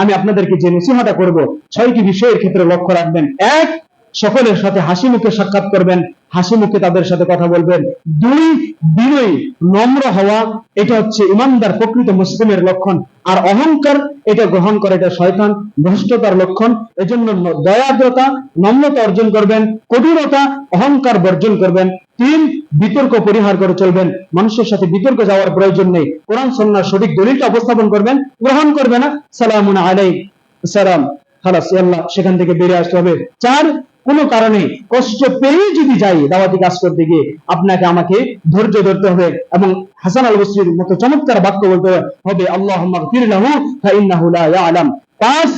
আমি আপনাদেরকে যে নসিহাটা করব, ছয়টি বিষয়ের ক্ষেত্রে লক্ষ্য রাখবেন। এক, সকলের সাথে হাসি মুখে সাক্ষাৎ করবেন। হাসি মুখে তাদের সাথে কথা বলবেন। দুই বিনয়ী নম্র হওয়া, এটা হচ্ছে ইমানদার প্রকৃত মুসলিমের লক্ষণ। আর অহংকার, এটা গ্রহণ করে এটা শয়তান, ভ্রষ্টতার লক্ষণ। এজন্য দয়াদ্রতা, নম্রতা অর্জন করবেন, কঠোরতা, অহংকার বর্জন করবেন। তিন, বিতর্ক পরিহার করে চলবেন। মানুষের সাথে বিতর্ক যাওয়ার প্রয়োজন নেই। কোরআন সন্ন্যার সঠিক দলিলটা উপস্থাপন করবেন, গ্রহণ করবে না। সালামুন আলাই সালাম। খালাস আল্লাহ সেখান থেকে বেরিয়ে আসতে হবে। চার কোনো কারণে কষ্ট পেয়ে যদি যাই দাওয়াতি কাজ করতে গিয়ে আপনাকে আমাকে ধৈর্য ধরতে হবে এবং হাসান আল বসরির মতো চমৎকার বাক্য বলতে হবে আল্লাহ ইয়ালাম। পাঁচ,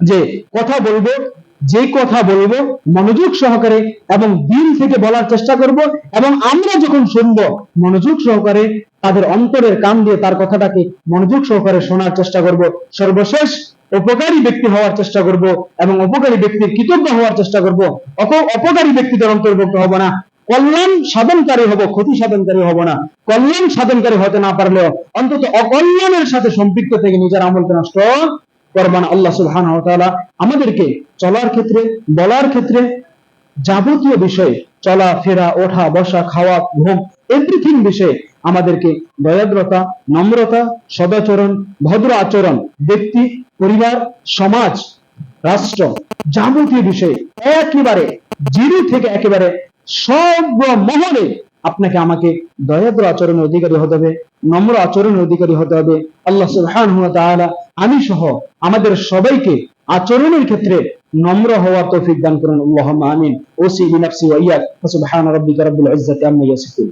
যে কথা বলব, যে কথা বলব, মনোযোগ সহকারে এবং দিন থেকে বলার চেষ্টা করব এবং আমরা যখন শুনব মনোযোগ সহকারে, তাদের অন্তরের কান দিয়ে তার কথাটাকে মনোযোগ সহকারে শোনার চেষ্টা করব। সর্বশেষ উপকারী ব্যক্তি হওয়ার চেষ্টা করব এবং উপকারী ব্যক্তির কৃতজ্ঞ হওয়ার চেষ্টা করব, অপ- অপকারী ব্যক্তিদের অন্তর্ভুক্ত হব না। কল্যাণ সাধনকারী হব, ক্ষতি সাধনকারী হব না। কল্যাণ সাধনকারী হতে না পারলেও অন্তত অকল্যাণের সাথে সম্পৃক্ত থেকে নিজের আমলকে নষ্ট করবান। আল্লাহ তাআলা আমাদেরকে চলার ক্ষেত্রে, বলার ক্ষেত্রে যাবতীয় বিষয়ে, চলা, ফেরা, ওঠা, বসা, খাওয়া, ঘুম এভরিথিং বিষয়ে আমাদেরকে দয়াদ্রতা, নম্রতা, সদাচরণ, ভদ্র আচরণ, ব্যক্তি, পরিবার, সমাজ, রাষ্ট্র, যাবতীয় বিষয়ে একেবারে জিরো থেকে একেবারে সব মহলে আপনাকে আমাকে দয়াদ্র আচরণের অধিকারী হতে হবে, নম্র আচরণের অধিকারী হতে হবে। আল্লাহ তাআলা আমি সহ আমাদের সবাইকে আচরণের ক্ষেত্রে নম্র হওয়ার তৌফিক দান করুন। আল্লাহুম্মা আমিন। ওসি বিনাফসি ওয়া ইয়াক। সুবহান রাব্বিকা রাব্বিল ইজ্জাতি আম্মা ইয়াসিফুন।